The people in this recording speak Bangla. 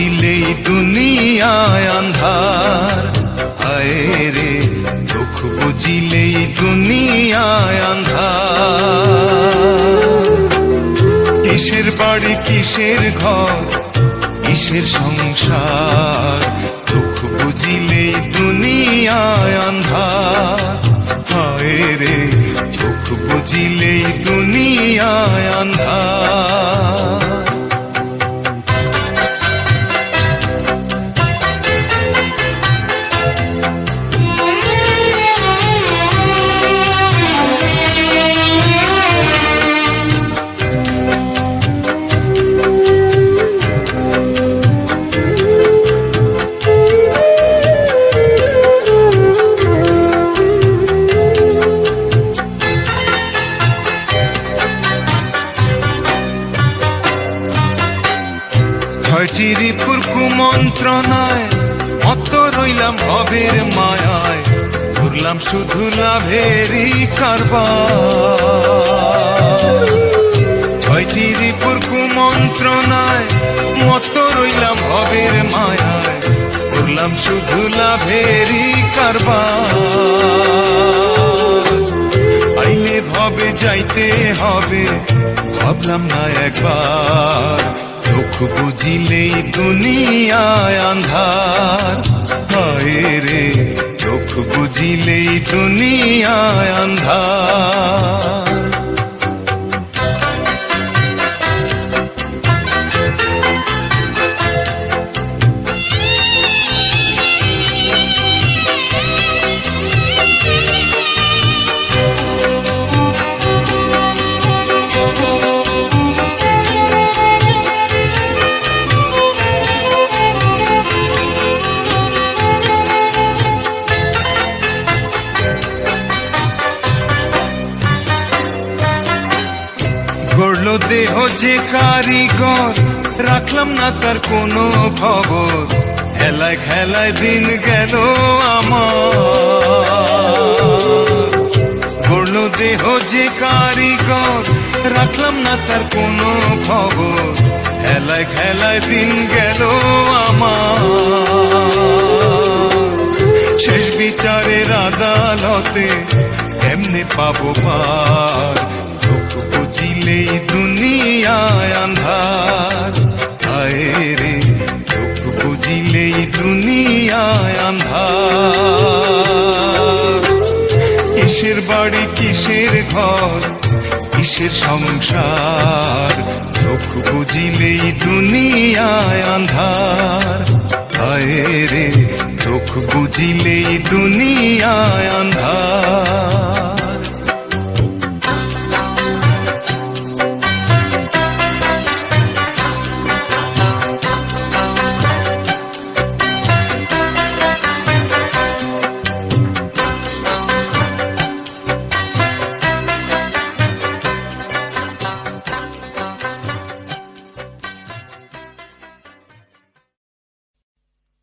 দিলেই দুনিয়ায় আন্ধার। হায় রে, দুঃখ বুঝিলেই দুনিয়ায় আন্ধার। কিসের বাড়ি, কিসের ঘর, কিসের সংসার? দুঃখ বুঝিলেই দুনিয়ায় আন্ধার। হায় রে, দুঃখ বুঝিলেই দুনিয়ায় আন্ধার। ছয়টি রিপুর কুমন্ত্রণায় অত রইলাম ভবের মায়ায়, ঘুরলাম শুধু লাভেরই কারবার। ছয়টি কুমন্ত্রণায় মত রইলাম ভবের মায়ায়, ঘুরলাম শুধু লাভেরই কারবার। আইলে ভবে যাইতে হবে, ভাবলাম না একবার। চোখ বুঝিলেই দুনিয়ায় আন্ধার। হায় রে চোখ বুঝিলেই দুনিয়ায় আন্ধার। দেহ যে কারিগর, রাখলাম না তার কোনো খবর। খেলায় খেলায় দিন গেল আমার। গড়লো দেহ যে কারিগর, রাখলাম না তার কোনো খবর। খেলায় খেলায় দিন গেল আমার। শেষ বিচারের আদালতে এমনি পাবো পার। বুঝিলেই দুনিয়ায় আন্ধার। কিসের বাড়ি, কিসের ঘর, কিসের সংসার? চোখ বুঝিলেই দুনিয়ায় আন্ধার। হায় রে, চোখ বুঝিলেই দুনিয়ায় আন্ধার।